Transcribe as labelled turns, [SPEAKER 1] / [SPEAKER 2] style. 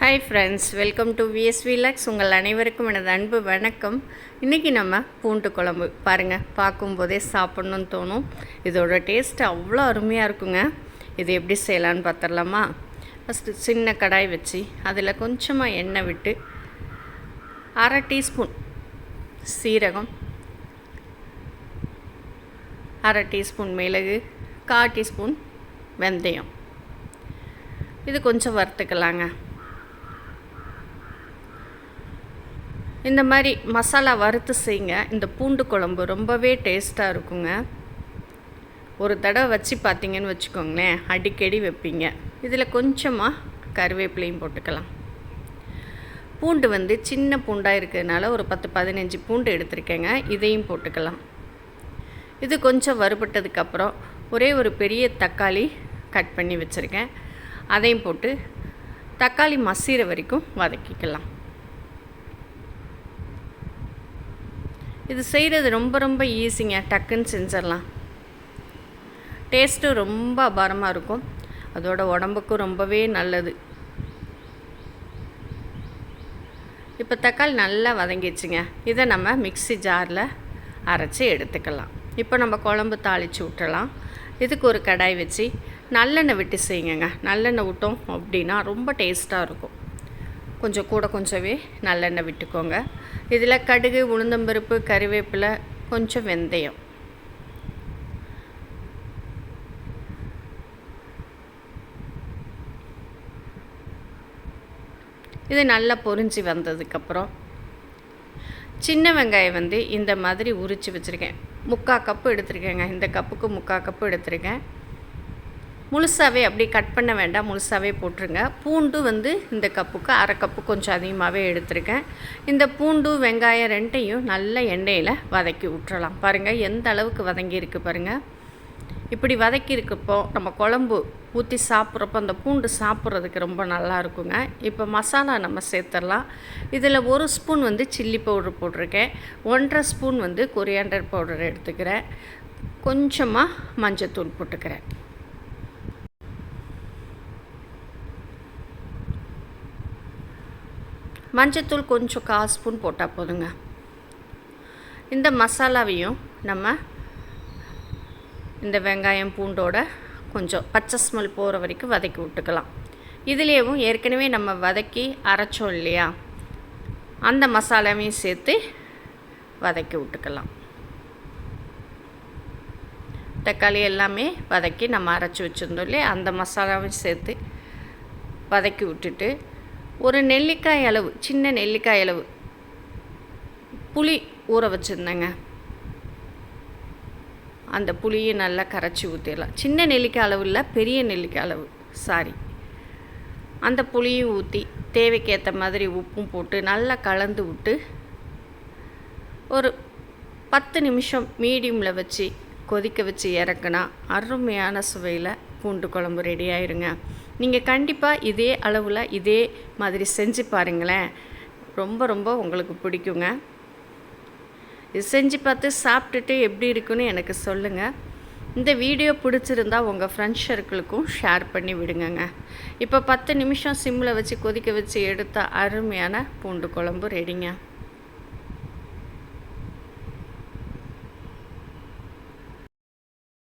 [SPEAKER 1] Hi friends welcome to VSV Lux உங்கள் அனைவருக்கும் எனது அன்பு வணக்கம். இன்றைக்கி நம்ம பூண்டு குழம்பு பாருங்கள் பார்க்கும்போதே சாப்பிட்ணுன்னு தோணும். இதோட டேஸ்ட் அவ்வளோ அருமையாக இருக்குங்க. இது எப்படி செய்யலான்னு பார்த்துடலாமா? ஃபஸ்ட்டு சின்ன கடாய் வச்சு அதில் கொஞ்சமாக எண்ணெய் விட்டு அரை டீஸ்பூன் சீரகம் அரை டீஸ்பூன் மிளகு கால் டீஸ்பூன் வெந்தயம். இது கொஞ்சம் வறுத்துக்கலாங்க. இந்த மாதிரி மசாலா வறுத்து செய்யுங்க. இந்த பூண்டு குழம்பு ரொம்பவே டேஸ்ட்டாக இருக்குங்க. ஒரு தடவை வச்சு பார்த்தீங்கன்னு வச்சுக்கோங்களேன் அடிக்கடி வைப்பீங்க. இதில் கொஞ்சமாக கருவேப்பிலையும் போட்டுக்கலாம். பூண்டு வந்து சின்ன பூண்டாக இருக்கிறதுனால ஒரு பத்து பதினஞ்சு பூண்டு எடுத்திருக்கேங்க. இதையும் போட்டுக்கலாம். இது கொஞ்சம் வறுபட்டதுக்கப்புறம் ஒரே ஒரு பெரிய தக்காளி கட் பண்ணி வச்சுருக்கேன். அதையும் போட்டு தக்காளி மசீர வரைக்கும் வதக்கிக்கலாம். இது செய்கிறது ரொம்ப ரொம்ப ஈஸிங்க டக்குன்னு செஞ்சிடலாம். டேஸ்ட்டும் ரொம்ப அபாரமாக இருக்கும். அதோட உடம்புக்கும் ரொம்பவே நல்லது. இப்போ தக்காளி நல்லா வதங்கிடுச்சுங்க. இதை நம்ம மிக்ஸி ஜாரில் அரைச்சி எடுத்துக்கலாம். இப்போ நம்ம குழம்பு தாளித்து விட்டுறலாம் இதுக்கு ஒரு கடாய் வச்சு நல்லெண்ணெய் விட்டு செய்யுங்க. நல்லெண்ணெய் விட்டோம் அப்படின்னா ரொம்ப டேஸ்ட்டாக இருக்கும். கொஞ்சம் கூட கொஞ்சமே நல்லெண்ணெய் விட்டுக்கோங்க. இதில் கடுகு உளுந்தம்பருப்பு கறிவேப்பிலை கொஞ்சம் வெந்தயம். இது நல்லா பொரிஞ்சு வந்ததுக்கப்புறம் சின்ன வெங்காயம் வந்து இந்த மாதிரி உரித்து வச்சுருக்கேன். முக்கால் கப்பு எடுத்திருக்கேங்க. இந்த கப்புக்கு முக்கால் கப்பு எடுத்திருக்கேன். முழுசாகவே அப்படி கட் பண்ண வேண்டாம் முழுசாகவே போட்டுருங்க. பூண்டு வந்து இந்த கப்புக்கு அரை கப்பு கொஞ்சம் அதிகமாகவே எடுத்திருக்கேன். இந்த பூண்டு வெங்காயம் ரெண்டையும் நல்ல எண்ணெயில் வதக்கி விட்டுறலாம் பாருங்கள் எந்த அளவுக்கு வதங்கியிருக்கு பாருங்கள் இப்படி வதக்கியிருக்கப்போ நம்ம குழம்பு ஊற்றி சாப்பிட்றப்போ அந்த பூண்டு சாப்பிட்றதுக்கு ரொம்ப நல்லா இருக்குங்க. இப்போ மசாலா நம்ம சேர்த்துடலாம். இதில் ஒரு ஸ்பூன் வந்து சில்லி பவுடர் போட்டிருக்கேன். ஒன்றரை ஸ்பூன் வந்து கொரியாண்டர் பவுடர் எடுத்துக்கிறேன். கொஞ்சமாக மஞ்சத்தூள் போட்டுக்கிறேன். மஞ்சத்தூள் கொஞ்சம் கால் ஸ்பூன் போட்டால் போதுங்க. இந்த மசாலாவையும் நம்ம இந்த வெங்காயம் பூண்டோட கொஞ்சம் பச்சை ஸ்மெல் போகிற வரைக்கும் வதக்கி விட்டுக்கலாம். இதுலேயும் ஏற்கனவே நம்ம வதக்கி அரைச்சோம் இல்லையா? அந்த மசாலாவையும் சேர்த்து வதக்கி விட்டுக்கலாம். தக்காளி எல்லாமே வதக்கி நம்ம அரைச்சி வச்சுருந்தோம் இல்லையா? அந்த மசாலாவையும் சேர்த்து வதக்கி விட்டுட்டு ஒரு நெல்லிக்காய் அளவு சின்ன நெல்லிக்காய் அளவு. புளி ஊற வச்சுருந்தேங்க. அந்த புளியை நல்லா கரைச்சி ஊற்றிடலாம் சின்ன நெல்லிக்காய் அளவு இல்லை பெரிய நெல்லிக்காய் அளவு. சாரி அந்த புளியும் ஊற்றி தேவைக்கேற்ற மாதிரி உப்பும் போட்டு நல்லா கலந்து விட்டு ஒரு பத்து நிமிஷம் மீடியமில் வச்சு கொதிக்க வச்சு இறக்குனா அருமையான சுவையில் பூண்டு குழம்பு ரெடி ஆயிருங்க. நீங்கள் கண்டிப்பாக இதே அளவில் இதே மாதிரி செஞ்சு பாருங்களேன். ரொம்ப ரொம்ப உங்களுக்கு பிடிக்குங்க. இது செஞ்சு பார்த்து சாப்பிட்டுட்டு எப்படி இருக்குன்னு எனக்கு சொல்லுங்கள் இந்த வீடியோ பிடிச்சிருந்தா உங்கள் ஃப்ரெண்ட்ஸ் சர்க்கிளுக்கும் ஷேர் பண்ணி விடுங்கங்க. இப்போ பத்து நிமிஷம் சிம்மில் வச்சு கொதிக்க வச்சு எடுத்த அருமையான பூண்டு குழம்பு ரெடிங்க